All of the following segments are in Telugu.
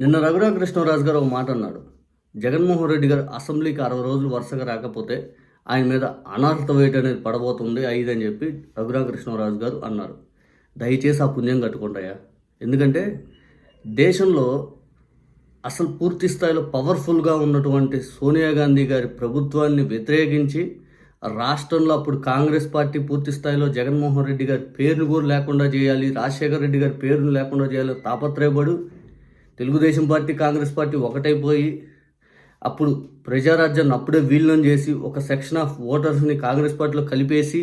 నిన్న రఘురామకృష్ణరాజు గారు ఒక మాట అన్నాడు. జగన్మోహన్ రెడ్డి గారు అసెంబ్లీకి అరవై రోజులు వరుసగా రాకపోతే ఆయన మీద అనర్హత వేట అనేది పడబోతుంది అయిదని చెప్పి రఘురామకృష్ణరాజు గారు అన్నారు. దయచేసి ఆ పుణ్యం కట్టుకుంటాయా ఎందుకంటే దేశంలో అసలు పూర్తి స్థాయిలో పవర్ఫుల్గా ఉన్నటువంటి సోనియా గాంధీ గారి ప్రభుత్వాన్ని వ్యతిరేకించి రాష్ట్రంలో అప్పుడు కాంగ్రెస్ పార్టీ పూర్తి స్థాయిలో జగన్మోహన్ రెడ్డి గారి పేరును కూడా లేకుండా చేయాలి రాజశేఖర రెడ్డి గారి పేరును లేకుండా చేయాలి తాపత్రయపడు తెలుగుదేశం పార్టీ కాంగ్రెస్ పార్టీ ఒకటైపోయి అప్పుడు ప్రజారాజ్యాన్ని అప్పుడే వీలనం చేసి ఒక సెక్షన్ ఆఫ్ ఓటర్స్ని కాంగ్రెస్ పార్టీలో కలిపేసి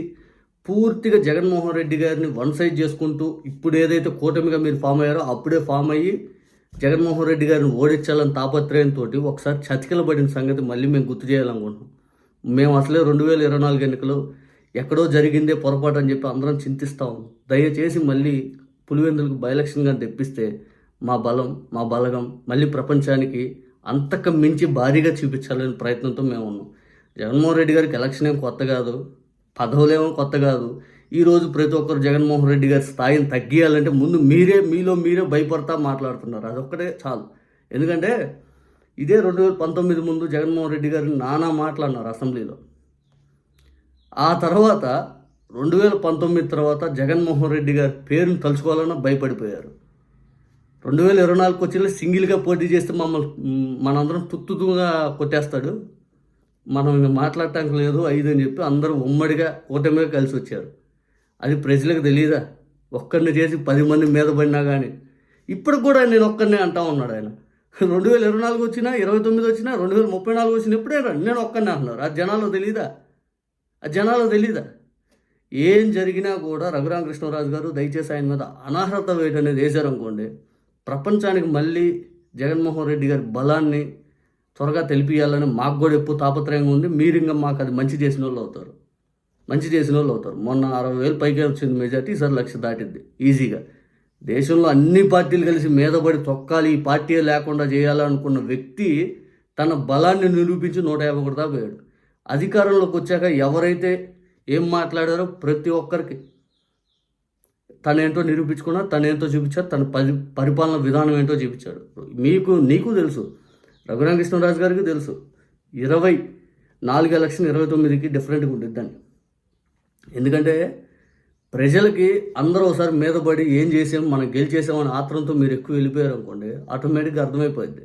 పూర్తిగా జగన్మోహన్ రెడ్డి గారిని వన్ సైడ్ చేసుకుంటూ ఇప్పుడు ఏదైతే కూటమిగా మీరు ఫామ్ అయ్యారో అప్పుడే ఫామ్ అయ్యి జగన్మోహన్ రెడ్డి గారిని ఓడించాలని తాపత్రయంతో ఒకసారి చతికిలబడిన సంగతి మళ్ళీ మేము గుర్తు చేయాలనుకుంటున్నాం. మేము అసలే రెండు వేల ఇరవై నాలుగు ఎన్నికలు ఎక్కడో జరిగిందే పొరపాటు అని చెప్పి అందరం చింతిస్తాం దయచేసి మళ్ళీ పులివెందులకు బై ఎలక్షన్గా తెప్పిస్తే మా బలం మా బలగం మళ్ళీ ప్రపంచానికి అంతకు మించి భారీగా చూపించాలనే ప్రయత్నంతో మేము ఉన్నాం. జగన్మోహన్ రెడ్డి గారికి ఎలక్షన్ ఏం కొత్త కాదు పదవులేమో కొత్త కాదు. ఈరోజు ప్రతి ఒక్కరు జగన్మోహన్ రెడ్డి గారి స్థాయిని తగ్గియాలంటే ముందు మీరే మీలో మీరే భయపడతా మాట్లాడుతున్నారు. అదొక్కటే చాలు. ఎందుకంటే ఇదే రెండు వేల పంతొమ్మిది ముందు జగన్మోహన్ రెడ్డి గారిని నానా మాట్లాడినారు అసెంబ్లీలో. ఆ తర్వాత రెండు వేల పంతొమ్మిది తర్వాత జగన్మోహన్ రెడ్డి గారి పేరును తలుచుకోవాలన్నా భయపడిపోయారు. రెండు వేల ఇరవై నాలుగు వచ్చిన సింగిల్గా పోటీ చేస్తే మమ్మల్ని మనందరం తుత్తుగా కొట్టేస్తాడు. మనం ఇంకా మాట్లాడటానికి లేదు ఐదు అని చెప్పి అందరూ ఉమ్మడిగా కూటమిగా కలిసి వచ్చారు. అది ప్రజలకు తెలియదా ఒక్కరిని చేసి పది మంది మీద పడినా కానీ ఇప్పుడు కూడా నేను ఒక్కరినే అంటా ఉన్నాడు ఆయన. రెండు వేల ఇరవై నాలుగు వచ్చినా ఇరవై తొమ్మిది వచ్చినా రెండు వేల ముప్పై నాలుగు వచ్చిన ఎప్పుడే నేను ఒక్కరినే అంటున్నారు ఆ జనాలు తెలీదా? ఆ జనాలు తెలీదా? ఏం జరిగినా కూడా రఘురామకృష్ణరాజు గారు దయచేసి ఆయన మీద అనర్హత వేయడం అనేది వేశారనుకోండి ప్రపంచానికి మళ్ళీ జగన్మోహన్ రెడ్డి గారి బలాన్ని త్వరగా తెలిపియాలని మాకు కూడా ఎప్పుడు తాపత్రయంగా ఉంది. మీరు ఇంకా మాకు అది మంచి చేసిన వాళ్ళు అవుతారు. మంచి చేసిన వాళ్ళు అవుతారు. మొన్న అరవై వేలు పైకి వచ్చింది మెజార్టీ ఈసారి లక్ష దాటిద్ది ఈజీగా. దేశంలో అన్ని పార్టీలు కలిసి మీదపడి తొక్కాలి ఈ పార్టీ లేకుండా చేయాలనుకున్న వ్యక్తి తన బలాన్ని నిరూపించి నూట యాభై ఒకటి దాకా పోయాడు. అధికారంలోకి వచ్చాక ఎవరైతే ఏం మాట్లాడారో ప్రతి ఒక్కరికి తనేంటో నిరూపించుకున్నా తనేంటో చూపించాడు తన పరి పరిపాలన విధానం ఏంటో చూపించాడు. మీకు నీకు తెలుసు రఘురామకృష్ణరాజు గారికి తెలుసు ఇరవై నాలుగు ఎలక్షన్ ఇరవై తొమ్మిదికి డిఫరెంట్గా ఉండిద్దని ఎందుకంటే ప్రజలకి అందరూ ఒకసారి మీద పడి ఏం చేసాం మనం గెలిచేసామని ఆత్రంతో మీరు ఎక్కువ వెళ్ళిపోయారు అనుకోండి ఆటోమేటిక్గా అర్థమైపోద్ది.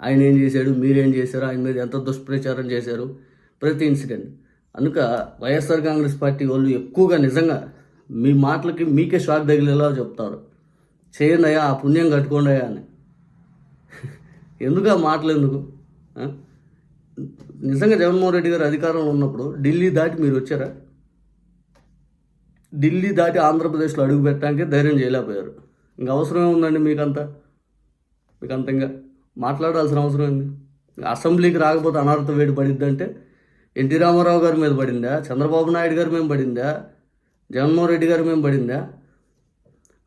ఆయన ఏం చేశాడు మీరేం చేశారు ఆయన మీద ఎంత దుష్ప్రచారం చేశారు ప్రతి ఇన్సిడెంట్ అందుక వైఎస్ఆర్ కాంగ్రెస్ పార్టీ వాళ్ళు ఎక్కువగా నిజంగా మీ మాటలకి మీకే షాక్ తగిలేలా చెప్తారు. చేయండి అయ్యా ఆ పుణ్యం కట్టుకోండి అయ్యా అని. ఎందుకు ఆ మాటలు ఎందుకు? నిజంగా జగన్మోహన్ రెడ్డి గారు అధికారంలో ఉన్నప్పుడు ఢిల్లీ దాటి మీరు వచ్చారా? ఢిల్లీ దాటి ఆంధ్రప్రదేశ్లో అడుగు పెట్టడానికి ధైర్యం చేయలేకపోయారు. ఇంకా అవసరం ఉందండి మీకంతా? మీకు అంత ఇంకా మాట్లాడాల్సిన అవసరం ఏంది? అసెంబ్లీకి రాకపోతే అనర్థ వేడి పడిద్ది అంటే ఎన్టీ రామారావు గారి మీద పడిందా? చంద్రబాబు నాయుడు గారి మీద పడిందా? జగన్మోహన్ రెడ్డి గారి మేము పడిందా?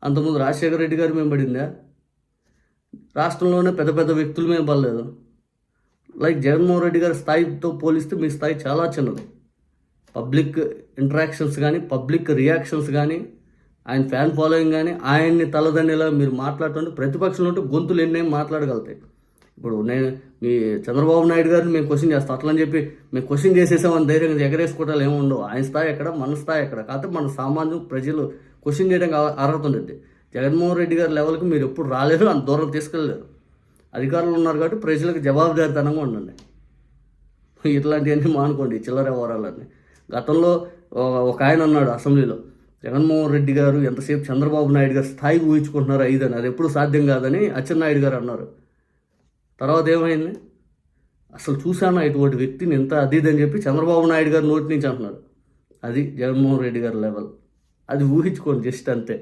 అంతకుముందు రాజశేఖర రెడ్డి గారి మేము పడిందా? రాష్ట్రంలోనే పెద్ద పెద్ద వ్యక్తులు మేము పడలేదు. లైక్ జగన్మోహన్ రెడ్డి గారి స్థాయితో పోలిస్తే మీ స్థాయి చాలా చిన్నది. పబ్లిక్ ఇంటరాక్షన్స్ కానీ పబ్లిక్ రియాక్షన్స్ కానీ ఆయన ఫ్యాన్ ఫాలోయింగ్ కానీ ఆయన్ని తలదన్నేలా మీరు మాట్లాడుతుంటే ప్రతిపక్షంలో ఉంటే గొంతులు ఎన్నేం మాట్లాడగలుగుతాయి. ఇప్పుడు నేను మీ చంద్రబాబు నాయుడు గారిని మేము క్వశ్చన్ చేస్తాం. అట్లని చెప్పి మేము క్వశ్చన్ చేసేసామని ధైర్యంగా ఎగరేసుకోవటాలు ఏమి ఉండవు. ఆయన స్థాయి ఎక్కడ? మన స్థాయి ఎక్కడ? కాకపోతే మన సామాన్యం ప్రజలు క్వశ్చన్ చేయడానికి అర్హత ఉండేది జగన్మోహన్ రెడ్డి గారి లెవెల్కి మీరు ఎప్పుడు రాలేరు అంత దూరం తీసుకెళ్ళలేరు అధికారులు ఉన్నారు కాబట్టి ప్రజలకు జవాబుదారితనంగా ఉండండి. ఇట్లాంటివన్నీ మానుకోండి చిల్లర వ్యవహారాలన్నీ. గతంలో ఒక- ఒక ఆయన అన్నాడు అసెంబ్లీలో జగన్మోహన్ రెడ్డి గారు ఎంతసేపు చంద్రబాబు నాయుడు గారు స్థాయి ఊహించుకుంటున్నారు ఐదని అది ఎప్పుడు సాధ్యం కాదని అచ్చెన్నాయుడు గారు అన్నారు. తర్వాత ఏమైంది అసలు చూశాను ఇటువంటి వ్యక్తిని ఎంత అది ఇది అని చెప్పి చంద్రబాబు నాయుడు గారు నోటి నుంచి అంటున్నాడు. అది జగన్మోహన్ రెడ్డి గారి లెవెల్ అది ఊహించుకోండి జస్ట్ అంతే.